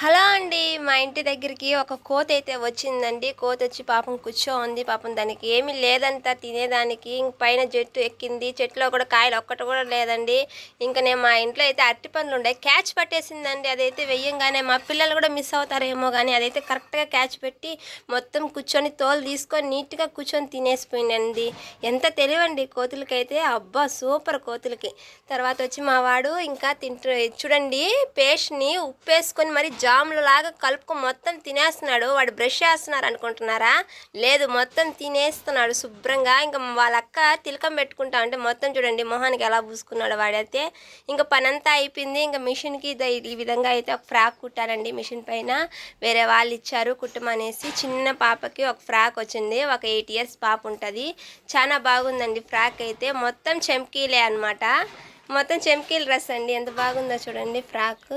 Hello అండి మా ఇంటి దగ్గరికి ఒక కోత అయితే వచ్చిందండి. కోత వచ్చి పాపం కూర్చో ఉంది. పాపం దానికి ఏమీ లేదంట తినేదానికి. ఇంక పైన చెట్టు ఎక్కింది. చెట్టులో కూడా కాయలు ఒక్కటి కూడా లేదండి. ఇంకా నేను మా ఇంట్లో అయితే అరటి పండ్లు ఉండే. క్యాచ్ పట్టేసిందండి. అదైతే వెయ్యంగానే మా పిల్లలు కూడా మిస్ అవుతారేమో కానీ అదైతే కరెక్ట్గా క్యాచ్ పెట్టి మొత్తం కూర్చొని తోలు తీసుకొని నీట్గా కూర్చొని తినేసిపోయిందండి. ఎంత తెలివండి కోతులకైతే. అబ్బా సూపర్ కోతులకి. తర్వాత వచ్చి మా వాడు ఇంకా తింటు చూడండి పేస్ట్ని ఉప్పేసుకొని మరి జాములు లాగా కలుపుకొని మొత్తం తినేస్తున్నాడు. వాడు బ్రష్ చేస్తున్నారు అనుకుంటున్నారా? లేదు మొత్తం తినేస్తున్నాడు శుభ్రంగా. ఇంకా వాళ్ళ అక్క తిలకం పెట్టుకుంటా అంటే మొత్తం చూడండి మొహానికి ఎలా పూసుకున్నాడు వాడైతే. ఇంకా పనంతా అయిపోయింది. ఇంకా మిషన్కి ఇది ఈ విధంగా అయితే ఒక ఫ్రాక్ కుట్టానండి మిషన్ పైన. వేరే వాళ్ళు ఇచ్చారు కుట్టమనేసి చిన్న పాపకి ఒక ఫ్రాక్ వచ్చింది. ఒక ఎయిట్ ఇయర్స్ పాప ఉంటుంది. చాలా బాగుందండి ఫ్రాక్ అయితే. మొత్తం చెంకీలే అనమాట మొత్తం చెంకీలు డ్రెస్ అండి. ఎంత బాగుందో చూడండి ఫ్రాక్.